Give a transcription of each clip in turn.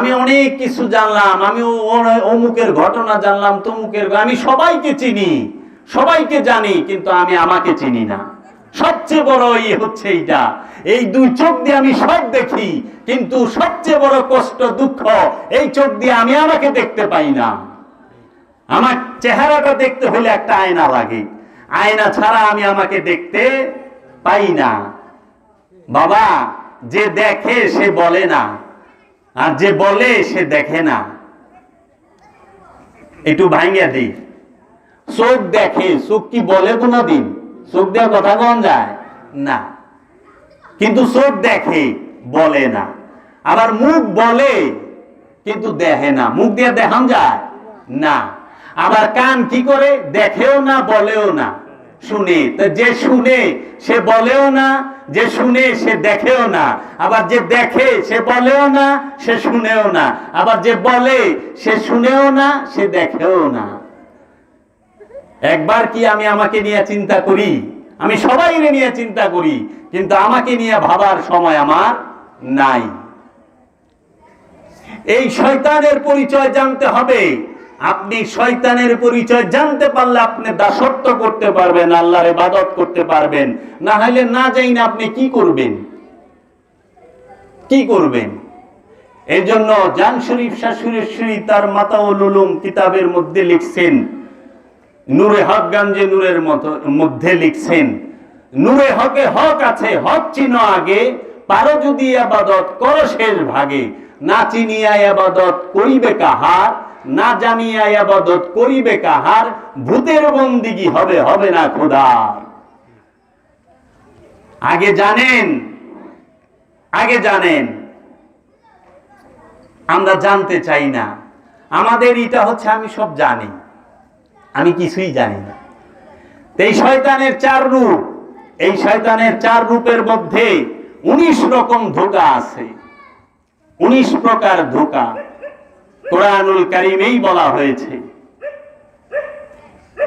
আমি অনেক কিছু জানলাম, আমি অমুকের ঘটনা জানলাম, তমুকের আমি সবাইকে চিনি, সবাইকে জানি, কিন্তু আমি আমাকে চিনি না। সবচেয়ে বড় ই হচ্ছে এইটা। এই দুই চোখ দিয়ে আমি সব দেখি, কিন্তু সবচেয়ে বড় কষ্ট, দুঃখ, এই চোখ দিয়ে আমি আমাকে দেখতে পাই না। আমার চেহারাটা দেখতে হলে একটা আয়না লাগে। আয়না ছাড়া আমি আমাকে দেখতে পাই না। বাবা, যে দেখে সে বলে না। আর যে বলে, সে দেখে না। একটু ভাঙ্গিয়া দিই চোখ দেখে, চোখ কি বলে কোনোদিন? চোখ দেওয়ার কথা কন যায়? না। কিন্তু চোখ দেখে, বলে না। আবার মুখ বলে, কিন্তু দেখে না। মুখ দিয়ে দেখান যায়? না। আবার কান কি করে? দেখেও না, বলেও না। শুনে। যে শুনে, সে বলেও না যে শুনে সে দেখেও না, আবার যে দেখে সে বলেও না, সে শুনেও না, আবার যে বলে সে শুনেও না, সে দেখেও না। একবার কি আমি আমাকে নিয়ে চিন্তা করি? আমি সবাই নিয়ে চিন্তা করি, কিন্তু আমাকে নিয়ে ভাবার সময় আমার নাই। এই শয়তানের পরিচয় জানতে হবে। আপনি শয়তানের পরিচয় জানতে পারলে আপনি দাসত্ব করতে পারবেন, আল্লাহর ইবাদত করতে পারবেন। না হলে না যাই না আপনি কি করবেন? কি করবেন? এই জন্য জান শরীফ শাশুরেশ্বরী তার মাতাউল উলুম কিতাবের মধ্যে লিখছেন, নূরে হক গঞ্জে নূরের মতো মধ্যে লিখছেন, নূরে হকে হক আছে, হক চিহ্ন আগে, পারো যদি আবাদত, করো শেষ ভাগে। না চিনিয়া আবাদত করিবে কাহার? না জানিয়া আবাদত করিবে কাহার, ভূতের বন্দিগি হবে হবে না খোদার আগে জানেন আগে জানেন। আমরা জানতে চাই না। আমাদের এটা হচ্ছে, আমি সব জানি। আমি কিছুই জানি না। এই শয়তানের চার রূপ, এই শয়তানের চার রূপের মধ্যে উনিশ রকম ধোকা আছে। উনিশ প্রকার ধোকা। কোরআনুল কারিমেই বলা হয়েছে।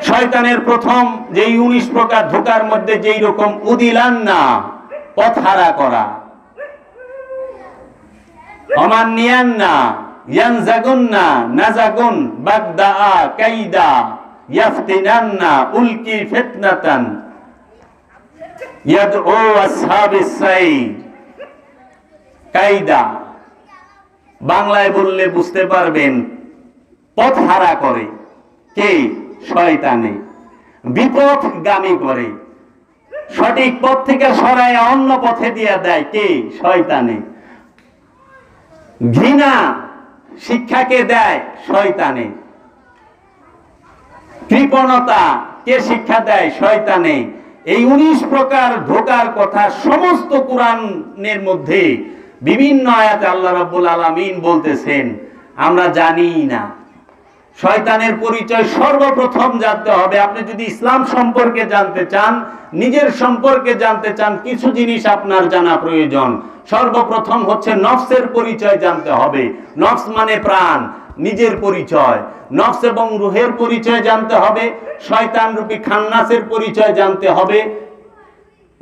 শয়তানের প্রথম যেই উনিশ প্রকার ধোকার মধ্যে যেই রকম উদিলান না পথহারা করা। অমান্যান না ইয়ানজাগুন না নাজাগুন বাগদা কাইদা ইয়াফতিনান না উলকি ফিতনাতান। ইয়াদউ আসহাবিস সাইদ, কাইদা। বাংলায় বললে বুঝতে পারবেন, পথ হারা করে, কে? শয়তানে। বিপথগামী করে। সঠিক পথ থেকে সরায় অন্য পথে দিয়ে দেয় কে? শয়তানে। ঘৃণা শিক্ষাকে দেয় শয়তানে। কৃপণতা কে শিক্ষা দেয় শয়তানে? এই উনিশ প্রকার ধোকার কথা সমস্ত কোরআনের মধ্যে বিভিন্ন আয়াতে আল্লাহ রাব্বুল আলামিন বলতেছেন, আমরা জানি না। শয়তানের পরিচয় সর্বপ্রথম জানতে হবে। আপনি যদি ইসলাম সম্পর্কে জানতে চান, নিজের সম্পর্কে জানতে চান, কিছু জিনিস আপনার জানা প্রয়োজন। সর্বপ্রথম হচ্ছে নফসের পরিচয় জানতে হবে। নফস মানে প্রাণ, নিজের পরিচয়। নফস এবং রুহের পরিচয় জানতে হবে। শয়তান রূপী খান্নাসের পরিচয় জানতে হবে।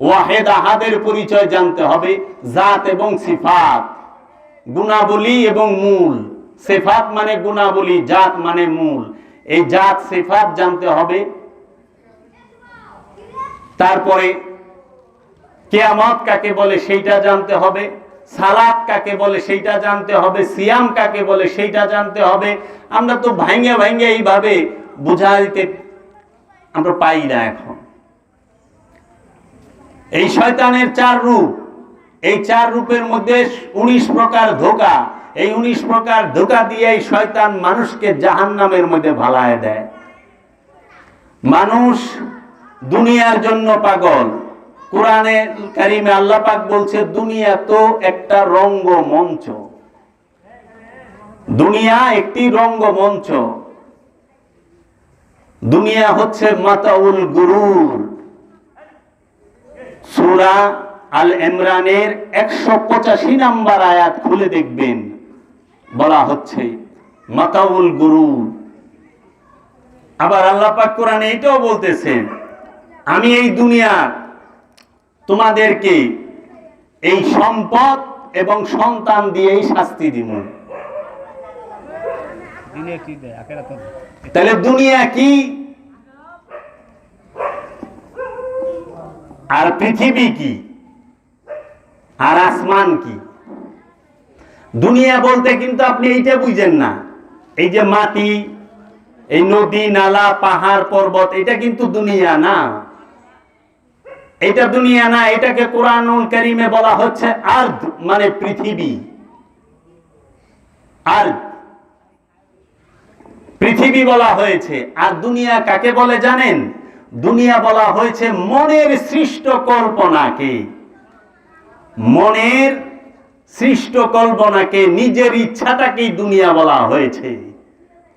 ওয়াহেদ আহাদের পরিচয় জানতে হবে, জাত এবং সিফাত। গুণাবলী এবং মূল। সেফাত মানে গুণাবলী, জাত মানে মূল। এই জাত, সেফাত জানতে হবে। তারপরে, কেয়ামত কাকে বলে সেইটা জানতে হবে, সালাত কাকে বলে সেইটা জানতে হবে, সিয়াম কাকে বলে সেইটা জানতে হবে। আমরা তো ভাঙ্গে ভাঙ্গে এইভাবে বুঝা দিতে আমরা পাই না এখন। এই শয়তানের চার রূপ। এই চার রূপের মধ্যে উনিশ প্রকার ধোকা। এই উনিশ প্রকার ধোকা দিয়ে এই শয়তান মানুষকে জাহান নামের মধ্যে ভালায় দেয়। মানুষ দুনিয়ার জন্য পাগল। কোরআনে কারিমে আল্লাহ পাক বলছে, দুনিয়া তো একটা রঙ্গ মঞ্চ দুনিয়া একটি রঙ্গ মঞ্চ দুনিয়া হচ্ছে মাতাউল গুরুর। সুরা আল ইমরানের একশো পঁচাশি নাম্বার আয়াত খুলে দেখবেন। বলা হচ্ছে মাতাউল গুরু। আবার আল্লাহ পাক কোরআনে এটাও বলতেছেন আমি এই দুনিয়া তোমাদেরকে এই সম্পদ এবং সন্তান দিয়েই শাস্তি দিব। তাহলে দুনিয়া কি? আর পৃথিবী কি? আর আসমান কি? দুনিয়া বলতে কিন্তু আপনি এইটা বুঝেন না। এই যে মাটি, এই নদী, নালা, পাহাড়, পর্বত, এটা কিন্তু দুনিয়া না। এটা দুনিয়া না, এটাকে কোরআনুল কারিমে বলা হচ্ছে আর্ধ মানে পৃথিবী। আর পৃথিবী বলা হয়েছে। আর দুনিয়া কাকে বলে জানেন? দুনিয়া বলা হয়েছে মনের সৃষ্ট কল্পনাকে। মনের সৃষ্ট কল্পনাকে, নিজের ইচ্ছাটাকেই দুনিয়া বলা হয়েছে।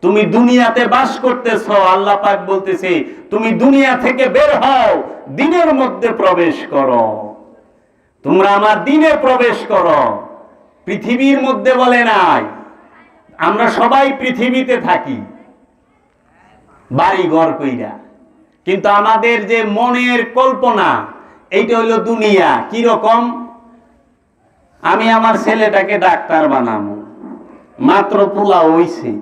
তুমি দুনিয়াতে বাস করতেছ, আল্লাহ পাক বলতেছে, তুমি দুনিয়া থেকে বের হও, দিনের মধ্যে প্রবেশ করো। তোমরা আমার দিনে প্রবেশ করো। পৃথিবীর মধ্যে বলে নাই। আমরা সবাই পৃথিবীতে থাকি। বাড়ি ঘর কইরা। কিন্তু আমাদের যে মনের কল্পনা, এইটা হলো দুনিয়া। কি রকম? আমি আমার ছেলেটাকে ডাক্তার বানাবো। মাত্র পোলা হইছে।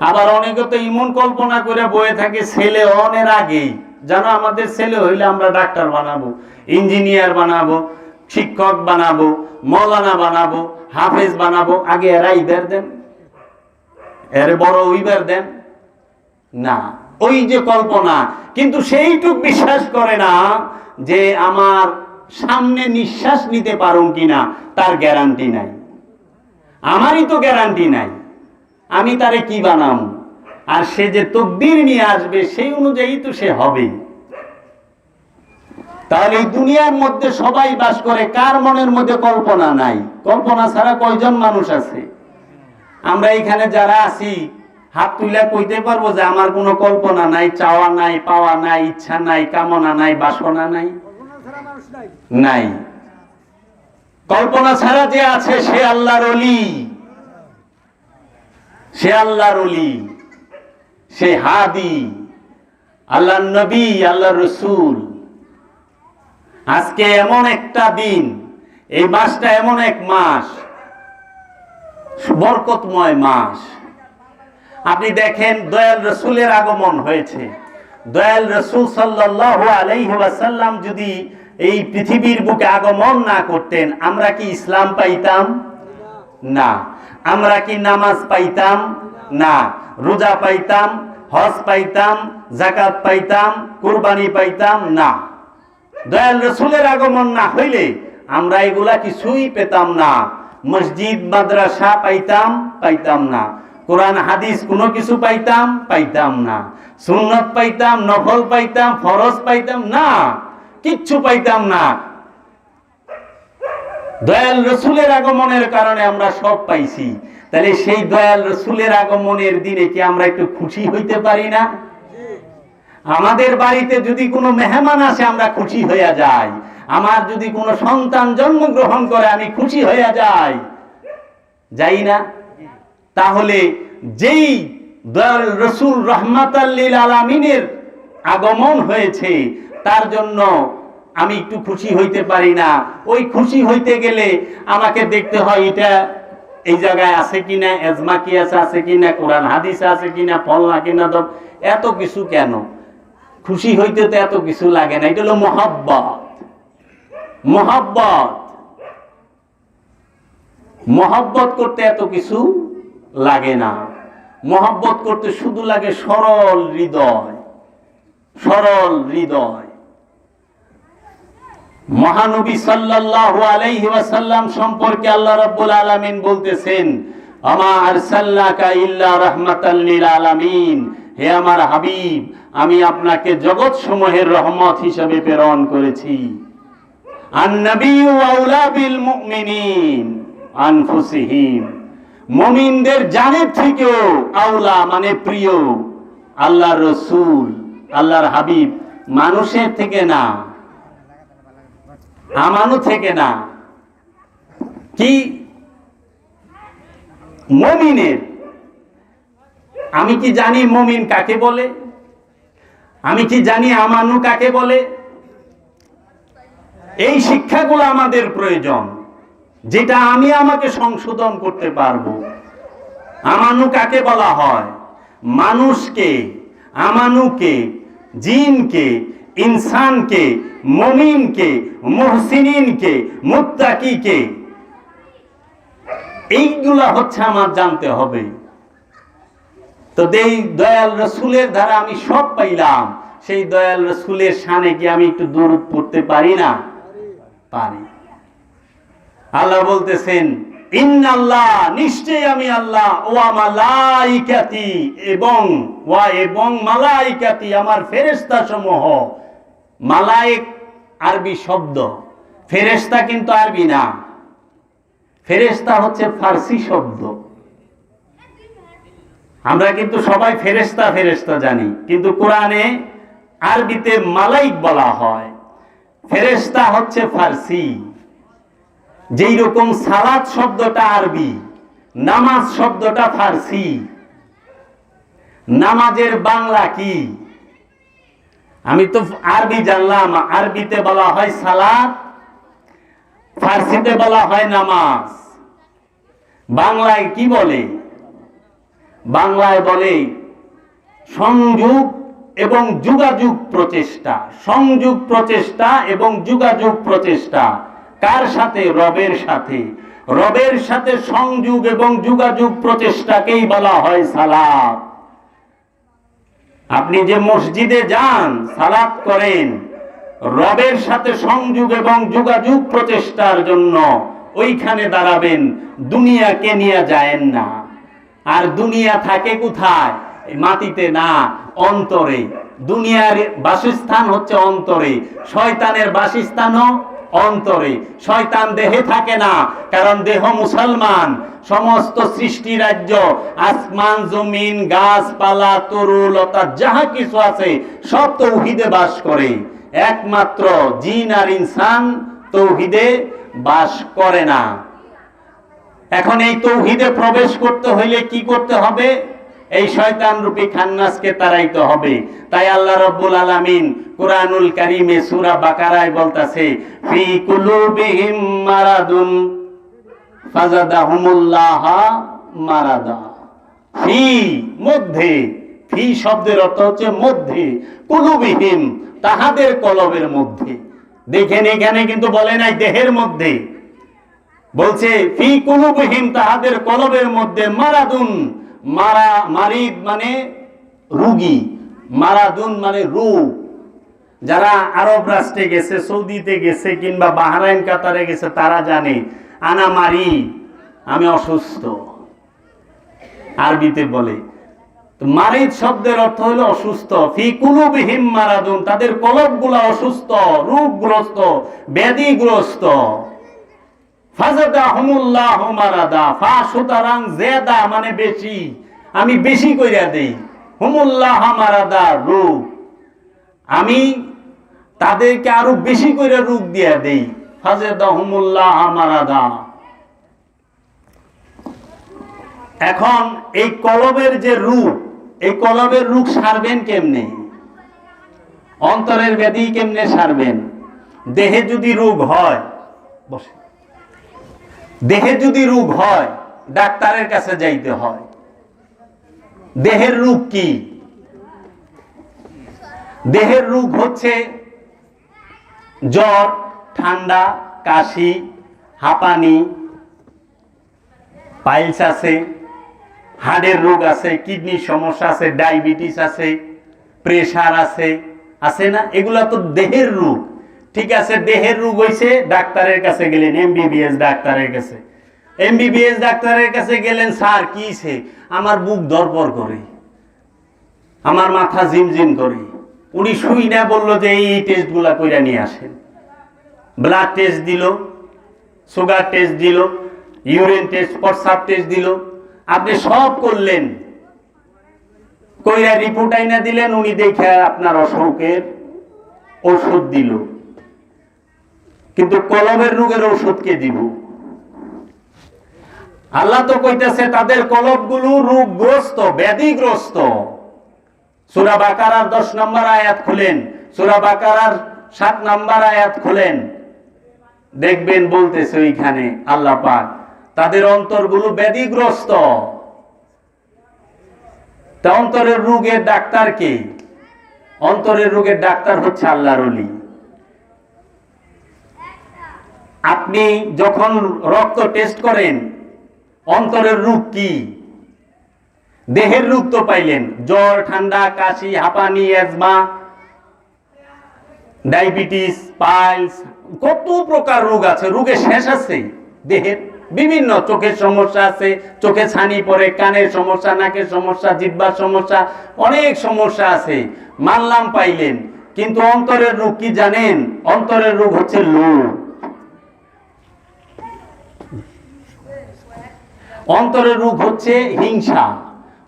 আবার অনেকে তো ইমন কল্পনা করে বয়ে থাকে, ছেলে অনের আগেই। জানো, আমাদের ছেলে হইলে আমরা ডাক্তার বানাবো, ইঞ্জিনিয়ার বানাবো, শিক্ষক বানাবো, মৌলানা বানাবো, হাফেজ বানাবো। আগে এরা ইবার দেন। এর বড় উইবার দেন। না। ওই যে কল্পনা। কিন্তু সেইটুক বিশ্বাস করে না যে আমার সামনে নিঃশ্বাস নিতে পারুন কিনা, তার গ্যারান্টি নাই। আমারই তো গ্যারান্টি নাই, আমি তারে কি বানাম? আর সে যে তকদির নিয়ে আসবে, সেই অনুযায়ী তো সে হবে তাহলে এই দুনিয়ার মধ্যে সবাই বাস করে, কার মনের মধ্যে কল্পনা নাই? কল্পনা ছাড়া কয়জন মানুষ আছে? আমরা এখানে যারা আছি হাত তুলে কইতে পারব যে আমার কোনো কল্পনা নাই, চাওয়া নাই, পাওয়া নাই, ইচ্ছা নাই, কামনা নাই, বাসনা নাই? নাই। কল্পনা ছাড়া যে আছে সে আল্লাহর অলি সে আল্লাহর অলি সে হাদি। আল্লাহ নবী আল্লাহ রসুল। আজকে এমন একটা দিন, এই মাসটা এমন এক মাস, বরকতময় মাস। আপনি দেখেন দয়াল রসুলের আগমন হয়েছে। দয়াল রসুল সাল্লাহ আলাইহি ওয়াসাল্লাম যদি এই পৃথিবীর বুকে আগমন না করতেন, আমরা কি ইসলাম পাইতাম? না। আমরা কি নামাজ পাইতাম? না। রোজা পাইতাম? হজ পাইতাম? জাকাত পাইতাম? কুরবানি পাইতাম? না। দয়াল রসুলের আগমন না হইলে আমরা এগুলা কিছুই পেতাম না। মসজিদ, মাদ্রাসা পাইতাম পাইতাম না। কোরআন, হাদিস, কোনো কিছু পাইতাম পাইতাম না। সুন্নত পাইতাম, নফল পাইতাম, ফরজ পাইতাম, না, কিচ্ছু পাইতাম না। দয়াল রসুলের আগমনের কারণে আমরা সব পাইছি। তাহলে সেই দয়াল রসুলের আগমনের দিনে কি আমরা একটু খুশি হইতে পারি না? আমাদের বাড়িতে যদি কোনো মেহমান আসে, আমরা খুশি হইয়া যাই। আমার যদি কোনো সন্তান জন্মগ্রহণ করে, আমি খুশি হইয়া যাই। যাই না? তাহলে যেই রসুল রহমাতাল্লিল আলামিনের আগমন হয়েছে, তার জন্য আমি একটু খুশি হইতে পারি না। ওই খুশি হইতে গেলে আমাকে দেখতে হয় এটা এই জায়গায় আছে কিনা, এজমা কি আছে আছে কিনা, কোরআন হাদিস আছে কিনা ফলনা কিনা দব এত কিছু কেন? খুশি হইতে তো এত কিছু লাগে না, এটা হলো মহাব্বত। মহাব্বত। মহাব্বত করতে এত কিছু লাগে না। মহাব্বত করতে শুধু লাগে সরল হৃদয় সরল হৃদয়। মহানবী সাল্লাল্লাহু আলাইহি ওয়াসাল্লাম সম্পর্কে আল্লাহ রাব্বুল আলামিন বলতেছেন, আমা আরসালনাকা ইল্লা রাহমাতাল লিল আলামিন। হে আমার হাবিব, আমি আপনাকে জগৎ সমূহের রহমত হিসেবে প্রেরণ করেছি। আন আন্নাবিয়্যু আউলা বিল মুমিনিন আনফুসিহিম। মুমিনদের জানের থেকেও আওলা মানে প্রিয়। আল্লাহর রসুল, আল্লাহর হাবিব মানুষের থেকে না। আমানু থেকে না। কি? মমিনের। আমি কি জানি মমিন কাকে বলে? আমি কি জানি আমানু কাকে বলে? এই শিক্ষাগুলো আমাদের প্রয়োজন। যেটা আমি আমাকে সংশোধন করতে পারব। আমানু কাকে বলা হয়? মানুষকে, আমানুকে, জিনকে, ইনসানকে, মমিনকে, মুহসিনিনকে, মুত্তাকিকে। এইগুলা হচ্ছে আমার জানতে হবে। তো এই দয়াল রসুলের দ্বারা আমি সব পাইলাম। সেই দয়াল রসুলের সানে কি আমি একটু দূর পড়তে পারি না? পারি। আল্লাহ বলতেছেন, ইন্নাল্লাহ নিশ্চয় আমি আল্লাহ, ও মালাইকাতি এবং, ওয়া এবং মালাইকাতি আমার ফেরেশতা সমূহ মালাইক আরবি শব্দ, ফেরেশতা কিন্তু আরবি না। ফেরেশতা হচ্ছে ফার্সি শব্দ। আমরা কিন্তু সবাই ফেরেশতা ফেরেশতা জানি, কিন্তু কোরআনে আরবিতে মালাইক বলা হয়। ফেরেশতা হচ্ছে ফার্সি। যেই রকম সালাদ শব্দটা আরবি, নামাজ শব্দটা ফার্সি। নামাজের বাংলা কি? আমি তো আরবি জানলাম, আরবিতে বলা হয় সালাদ, ফার্সিতে বলা হয় নামাজ। বাংলায় কি বলে? বাংলায় বলে সংযোগ এবং যোগাযোগ প্রচেষ্টা। সংযোগ প্রচেষ্টা এবং যোগাযোগ প্রচেষ্টা। কার সাথে? রবের সাথে। রবের সাথে সংযোগ এবং যোগাযোগ প্রচেষ্টাকেই বলা হয় সালাত। আপনি যে মসজিদে যান, সালাত করেন, রবের সাথে সংযোগ এবং যোগাযোগ প্রচেষ্টার জন্য ওইখানে দাঁড়াবেন, দুনিয়াকে নিয়ে যায়েন না। আর দুনিয়া থাকে কোথায়? মাটিতে না, অন্তরে। দুনিয়ার বাসস্থান হচ্ছে অন্তরে। শয়তানের বাসস্থানও অন্তরে। শয়তান দেহে থাকে না, কারণ দেহ মুসলমান। সমস্ত সৃষ্টি রাজ্য, আসমান, জমিন, গাছপালা তরু লতা যাহা কিছু আছে, সব তৌহিদে বাস করে। একমাত্র জিন আর ইনসান তৌহিদে বাস করে না। এখন এই তৌহিদে প্রবেশ করতে হইলে কি করতে হবে? এই শয়তান রূপী খান্নাসকে তাড়াইতে হবে। তাই আল্লাহ রব্বুল আলামিন কুরআনুল কারীমে সূরা বাকারায় বলতাছে, ফি কুলুবিহিম মারাদুন ফাজাদাহুমুল্লাহ মারাদা। ফি মধ্যে, ফি শব্দের অর্থ হচ্ছে মধ্যে, কুলুবিহিম তাহাদের কলবের মধ্যে। দেখেন এখানে কিন্তু বলে নাই দেহের মধ্যে। বলছে, ফি কুলুবহিম তাহাদের কলবের মধ্যে মারাদুন মারা, মারিদ মানে রুগী, মারাদুন মানে রোগ যারা আরব রাষ্ট্রে গেছে, সৌদিতে গেছে, কিংবা বাহরাইন, কাতারে গেছে, তারা জানে, আনা মারি আমি অসুস্থ। আরবিতে বলে। মারিদ শব্দের অর্থ হলো অসুস্থ। ফি কুলুবিহিম মারাদুন, তাদের কলবগুলো অসুস্থ, রোগগ্রস্ত, ব্যাধিগ্রস্ত ফাজাদাহুমুল্লাহ মারাদা ফা সুতরাং জেদা মানে বেশি। আমি বেশি কইরা দেই। হুমুল্লাহ মারাদা, রূপ। আমি তাদেরকে আরও বেশি করে রূপ দিয়া দেই। ফাজাদাহুমুল্লাহ মারাদা। এখন এই কলবের যে রূপ, এই কলবের রূপ সারবেন কেমনে? অন্তরের ব্যাধি কেমনে সারবেন? দেহে যদি রোগ হয়, বসে। দেহে যদি রোগ হয়, ডাক্তারের কাছে যাইতে হয়। দেহের রোগ কি? দেহের রোগ হচ্ছে জ্বর, ঠান্ডা, কাশি, হাঁপানি, পাইলস আছে হার্টের রোগ আছে, কিডনির সমস্যা আছে, ডায়াবেটিস আছে, প্রেশার আছে আছে না? এগুলা তো দেহের রোগ। ঠিক আছে, দেহের রোগ হইছে, ডাক্তারের কাছে গেলেন এমবিবিএস ডাক্তারের কাছে। এমবিবিএস ডাক্তারের কাছে গেলেন, স্যার, কি সে আমার বুক দরপর করে। আমার মাথা ঝিমঝিম করে। উনি শুই না বলল যে, এই টেস্টগুলা কইরা নিয়ে আসেন। ব্লাড টেস্ট দিল সুগার টেস্ট দিল ইউরিন টেস্ট প্রস্রাব টেস্ট দিল। আপনি সব করলেন। কইরা রিপোর্ট আইনা দিলেন, উনি দেখে আপনার অসুখের ওষুধ দিল। কিন্তু কলমের রোগের ওষুধ কে দিব? আল্লাহ তো কইতেছে, তাদের কলবগুলো রোগগ্রস্ত, ব্যাধিগ্রস্ত। সুরা বাকারার দশ নম্বর আয়াত খুলেন, সুরা বাকারার সাত নম্বর আয়াত খুলেন। দেখবেন বলতেছে ওইখানে আল্লাহ পাক, তাদের অন্তরগুলো ব্যাধিগ্রস্ত। তা অন্তরের রোগের ডাক্তার কে? অন্তরের রোগের ডাক্তার হচ্ছে আল্লাহর অলি আপনি যখন রক্ত টেস্ট করেন, অন্তরের রোগ কি? দেহের রোগ তো পাইলেন। জ্বর, ঠান্ডা, কাশি, হাঁপানি অ্যাজমা ডায়াবেটিস পাইলস কত প্রকার রোগ আছে, রোগের শেষ আছে। দেহের বিভিন্ন চোখের সমস্যা আছে, চোখে ছানি পড়ে, কানের সমস্যা, নাকের সমস্যা, জিব্বার সমস্যা, অনেক সমস্যা আছে। মানলাম পাইলেন, কিন্তু অন্তরের রোগ কি জানেন? অন্তরের রোগ হচ্ছে লোভ অন্তরের রোগ হচ্ছে হিংসা,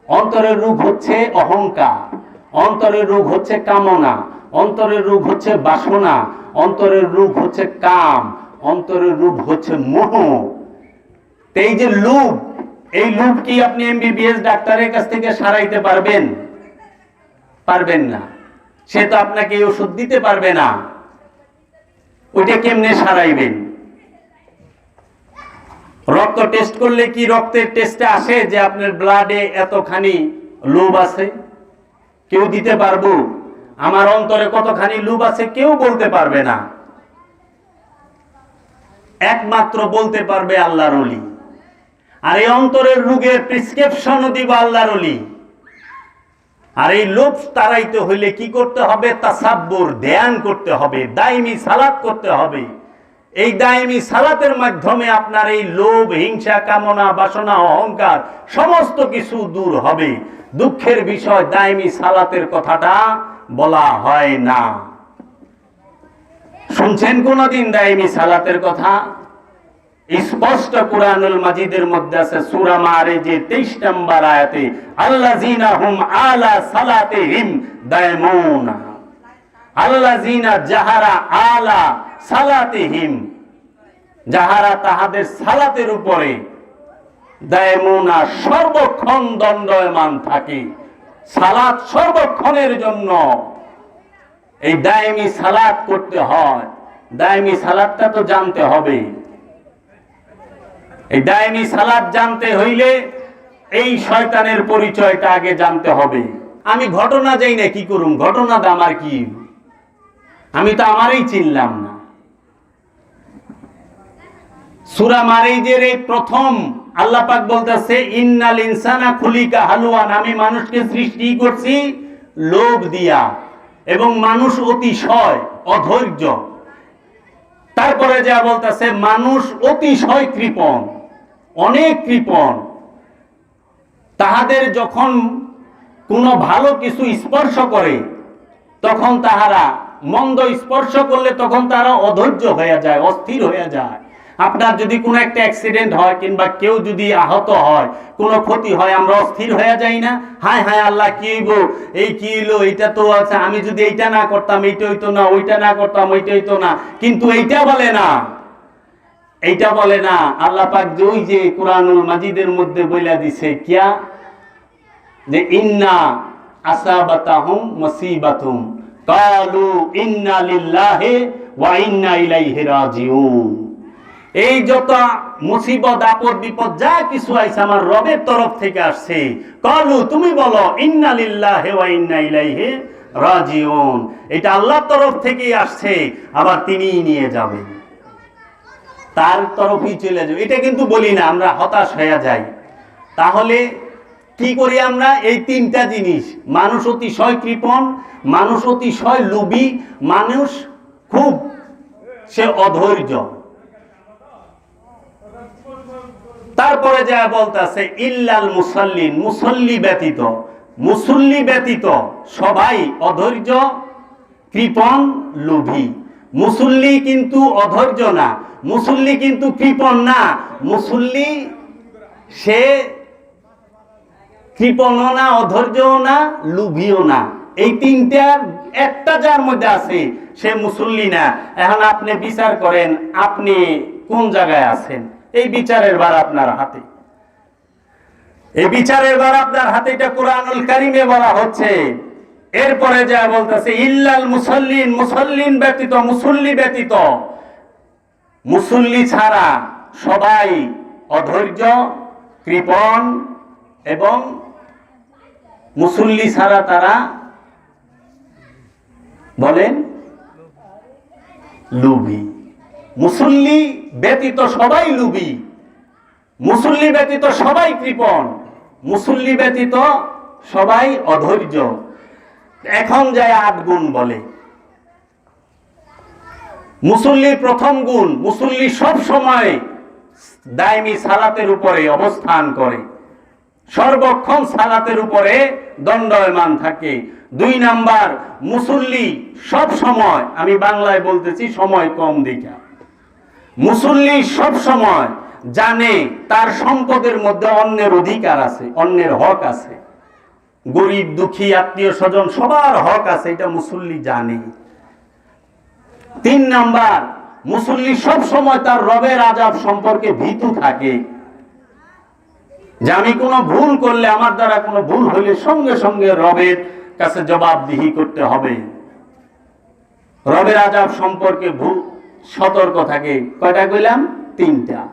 অন্তরের রোগ হচ্ছে অহংকার, অন্তরের রোগ হচ্ছে কামনা, অন্তরের রোগ হচ্ছে বাসনা, অন্তরের রোগ হচ্ছে কাম, অন্তরের রূপ হচ্ছে মোহ। এই যে লুপ, এই লুপ কি আপনি এমবিবিএস ডাক্তারের কাছ থেকে সারাইতে পারবেন? পারবেন না। সে তো আপনাকে ওষুধ দিতে পারবে না। ওইটা কেমনে সারাইবেন? রক্ত টেস্ট করলে কি রক্তের টেস্টে আসে যে আপনার ব্লাডে এতখানি লোভ আছে? কেউ দিতে পারব? আমার অন্তরে কতখানি লোভ আছে কেউ বলতে পারবে না। একমাত্র বলতে পারবে আল্লাহর অলি আর এই অন্তরের রোগের প্রিসক্রিপশনও দিব আল্লাহর অলি আর এই লোভ তাড়াইতে হইলে কি করতে হবে? তাসাব্বুর ধ্যান করতে হবে, দাইমি সালাত করতে হবে। এই দাইমি সালাতের মাধ্যমে আপনার এই লোভ, হিংসা, কামনা, বাসনা, অহংকার সমস্ত কিছু দূর হবে। দুঃখের বিষয় দাইমি সালাতের কথাটা বলা হয় না। শুনছেন কোনদিন দাইমি সালাতের কথা? স্পষ্ট কোরআনুল মাজিদের মধ্যে আছে সূরা মারেজে 23 নম্বর আয়াতে, আল্লাযিনা হুম আলা সালাতিহিম দায়মুন। আল্লাযিনা জাহারা আলা সালাতিহিম। যাহারা তাহাদের সালাতের উপরে দায়মুনা সর্বক্ষণ দণ্ডয়মান থাকে, সালাত সর্বক্ষণের জন্য এই দায়মি সালাত করতে হয়। দায়মি সালাদটা তো জানতে হবে। এই দায়মি সালাদ জানতে হইলে এই শয়তানের পরিচয়টা আগে জানতে হবে। আমি ঘটনা যাই না কি করুম, ঘটনাটা আমার কি? আমি তো আমারই চিনলাম না। সুরা মারিজের এই প্রথম আল্লাহ পাক বলতেছে, ইন্নাল ইনসানা খুলিকা হালুয়ান। আমি মানুষকে সৃষ্টি করছি লোভ দিয়া এবং মানুষ অতিশয় অধৈর্য। তারপরে যা বলতেছে, মানুষ অতিশয় কৃপণ, অনেক কৃপণ। তাহাদের যখন কোনো ভালো কিছু স্পর্শ করে, তখন তাহারা মন্দ স্পর্শ করলে তখন তারা অধৈর্য হয়ে যায়, অস্থির হয়ে যায়। আপনার যদি কোনো একটা অ্যাক্সিডেন্ট হয় কিংবা কেউ যদি আহত হয়, কোনো ক্ষতি হয়, আমরা অস্থির হয়ে যাই না? হায় হায় আল্লাহ, কি হইব? এই কি হইল? এটা তো আছে, আমি যদি এইটা না করতাম, এইটা হইতো না, ওইটা না করতাম, ওইটা হইতো না। কিন্তু এইটা বলে না। এইটা বলে না। আল্লাহ পাক যে ওই যে কোরআনুল মাজিদের মধ্যে বইলা দিছে, কিয়া? যে ইন্না আসাবাতাহুম মুসিবাতুম। কালু ইন্না লিল্লাহি ওয়া ইন্না ইলাইহি রাজিউন। এই যত মুসিবত, আপদ, বিপদ, যা কিছু আইছে আমার রবের তরফ থেকে আসছে। কালু, তুমি বলো, ইন্না লিল্লাহি ওয়া ইন্না ইলাইহি রাজিউন। এটা আল্লাহর তরফ থেকেই আসছে, আবার তিনিই নিয়ে যাবেন তার তরফই চলে যাবে। এটা কিন্তু বলি না, আমরা হতাশ হয়ে যাই। তাহলে কি করি আমরা? এই তিনটা জিনিস। মানুষ অতিশয় কৃপণ, মানুষ অতিশয় লোভী, মানুষ খুব সে অধৈর্য। তারপরে যা বলতেছে, ইল্লাল মুসল্লিন মুসল্লি ব্যতীত। মুসল্লি ব্যতীত সবাই অধৈর্য, কৃপণ, লোভী। মুসল্লি কিন্তু অধৈর্য না, মুসল্লি কিন্তু কৃপণ না। মুসল্লি, সে কৃপণও না অধৈর্য না, লুভিও না। এই তিনটার একটা যার মধ্যে আছে, সে মুসল্লি না। এখন আপনি বিচার করেন, আপনি কোন জায়গায় আছেন? এই বিচারের বার আপনার হাতে। এই বিচারের বার আপনার হাতে, এটা কোরআনুল কারিমে বলা হচ্ছে। এরপরে যা বলতেছে, ইল্লাল মুসল্লিন মুসল্লিন ব্যতীত, মুসল্লি ব্যতীত। মুসল্লি ছাড়া সবাই অধৈর্য, কৃপণ এবং মুসল্লি ছাড়া তারা বলেন লুবি মুসল্লি ব্যতীত সবাই লুবি। মুসল্লি ব্যতীত সবাই কৃপণ। মুসল্লি ব্যতীত সবাই অধৈর্য। এখন যায় আট গুণ বলে। মুসল্লির প্রথম গুণ, মুসল্লি সব সময় দায়মি সালাতের উপরে অবস্থান করে। সর্বক্ষণ সালাতের উপরে দণ্ডয়মান থাকে। দুই নাম্বার, মুসল্লি সব সময়, আমি বাংলায় বলতেছি সময় কম দেখা। মুসল্লি সব সময় জানে তার সম্পদের মধ্যে অন্যের অধিকার আছে, অন্যের হক আছে। গরিব, দুঃখী, আত্মীয় স্বজন, সবার হক আছে, এটা মুসল্লি জানে। তিন নাম্বার, মুসল্লি সব সময় তার রবের আজাব সম্পর্কে ভীতু থাকে। যে আমি কোনো ভুল করলে, আমার দ্বারা কোনো ভুল হলে সঙ্গে সঙ্গে রবের কাছে জবাবদিহি করতে হবে। রবের আজাব সম্পর্কে ভুল সতর্ক থাকে। কয়টা কইলাম? তিনটা।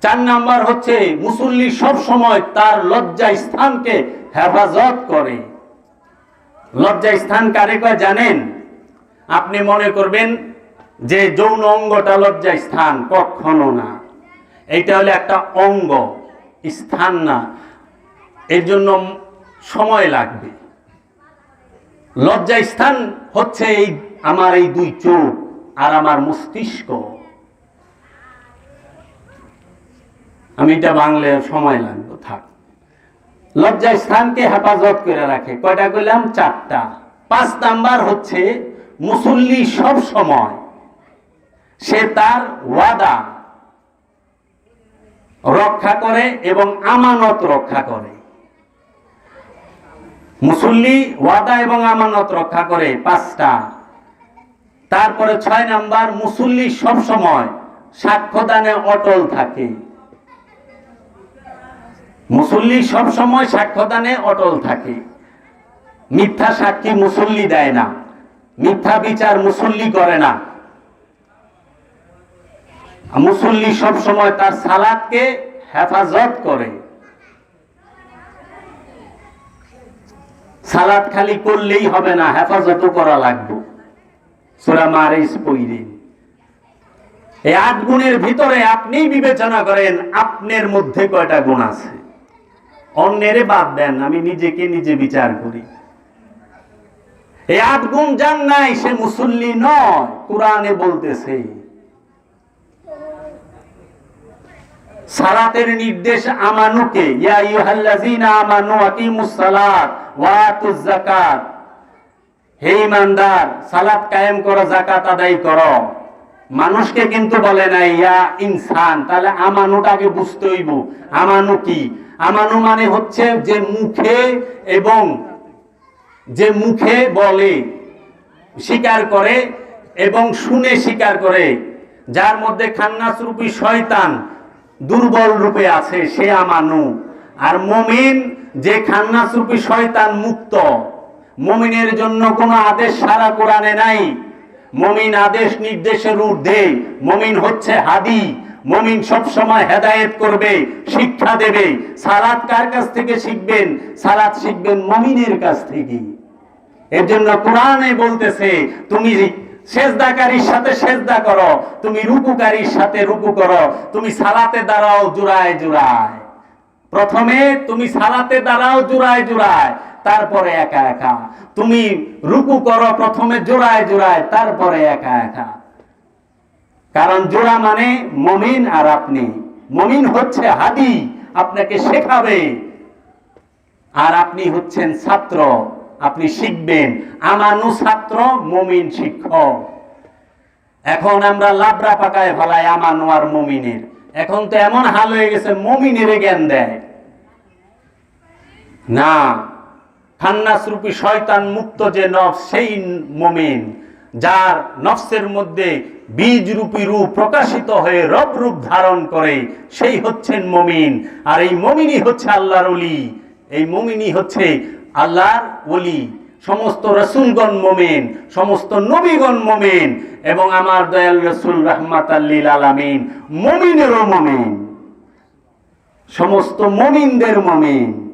চার নাম্বার হচ্ছে, মুসল্লি সব সময় তার লজ্জা স্থানকে হেফাজত করে। লজ্জা স্থান কারে কয় জানেন? আপনি মনে করবেন যে যৌন অঙ্গটা লজ্জা স্থান, কখনো না। এইটা হলো একটা অঙ্গ, স্থান না। এর জন্য সময় লাগবে। লজ্জা স্থান হচ্ছে এই, আমার এই দুই চোখ। আর আমার মস্তিষ্ক। আমি এটা বাংলায় সময় লাগবে, থাক। লজ্জা স্থানকে হেফাজত করে রাখে। কয়টা কইলাম? চারটা। পাঁচ নাম্বার হচ্ছে, মুসল্লি সব সময় সে তার ওয়াদা রক্ষা করে এবং আমানত রক্ষা করে। মুসল্লি ওয়াদা এবং আমানত রক্ষা করে পাঁচটা। তারপরে ছয় নাম্বার, মুসল্লি সব সময় সাক্ষ্যদানে অটল থাকে। মুসল্লি সব সময় সাক্ষ্যদানে অটল থাকে। মিথ্যা সাক্ষী মুসল্লি দেয় না। মিথ্যা বিচার মুসল্লি করে না। মুসল্লি সব সময় তার সালাদকে হেফাজত করে। সালাদ খালি করলেই হবে না, হেফাজতও করা লাগবে। আট গুণের ভিতরে আপনিই বিবেচনা করেন, আপনার মধ্যে কয়টা গুণ আছে? বাদ দেন, আমি নিজেকে নিজে বিচার করি। এই আট গুণ যান নাই, সে মুসল্লি নয়, কোরআনে বলতেছে। সালাতের নির্দেশ আমানুকে, ইয়া আইয়ুহাল্লাযীনা আমানু আকিমুস সালাত ওয়া আতুজ যাকাত। হে ইমানদার, সালাত কায়েম করো, যাকাত আদায় করো। মানুষকে কিন্তু বলে না, ইয়া ইনসান, তাহলে আমানুটাকে বুঝতে হইব। আমানু কি? আমানু মানে হচ্ছে যে মুখে এবং যে মুখে বলে, স্বীকার করে এবং শুনে স্বীকার করে। যার মধ্যে খান্নাস রূপী শয়তান দুর্বল রূপে আছে, সে আমানু। আর মমিন যে খান্নাস রূপী শয়তান মুক্ত মমিনের জন্য কোনো আদেশ সারা কোরআনে নাই। মমিন আদেশ নির্দেশের ঊর্ধ্বে। মমিন হচ্ছে হাদি। মমিন সব সময় হেদায়েত করবে, শিক্ষা দেবে। সালাত কার কাছ থেকে শিখবেন? সালাত শিখবেন মমিনের কাছ থেকে এর জন্য কোরআনে বলতেছে, তুমি সেজদাকারীর সাথে সেজদা করো, তুমি রুকুকারীর সাথে রুকু করো, তুমি সালাতে দাঁড়াও জুড়ায় জুড়ায়। প্রথমে তুমি সালাতে দাঁড়াও জোড়ায় জোড়ায়। তারপরে একা একা। তুমি রুকু করো প্রথমে জোড়ায় জোড়ায়, তারপরে একা একা। কারণ জোড়া মানে মমিন আর আপনি। মমিন হচ্ছে হাদি, আপনাকে শেখাবে। আর আপনি হচ্ছেন ছাত্র, আপনি শিখবেন। আমানু ছাত্র, মমিন শিক্ষক। এখন আমরা লাবরা পাকায় ফেলাই আমানু আর মমিনের। এখন তো এমন হাল হয়ে গেছে, মমিনের জ্ঞান দেয়। না খান্নাস রূপী শয়তান মুক্ত যে নফস, সেই মমিন, যার নফসের মধ্যে বীজ রূপী রূপ প্রকাশিত হয়ে রব রূপ ধারণ করে, সেই হচ্ছেন মমিন। আর এই মমিনই হচ্ছে আল্লাহর অলি এই মমিনই হচ্ছে আল্লাহর অলি সমস্ত রসুলগণ মোমেন, সমস্ত নবীগণ মোমেন, এবং আমার দয়াল রসুল রহমাত আল্লিল আলামিন, মমিনেরও মোমেন। সমস্ত মমিনদের মমিন।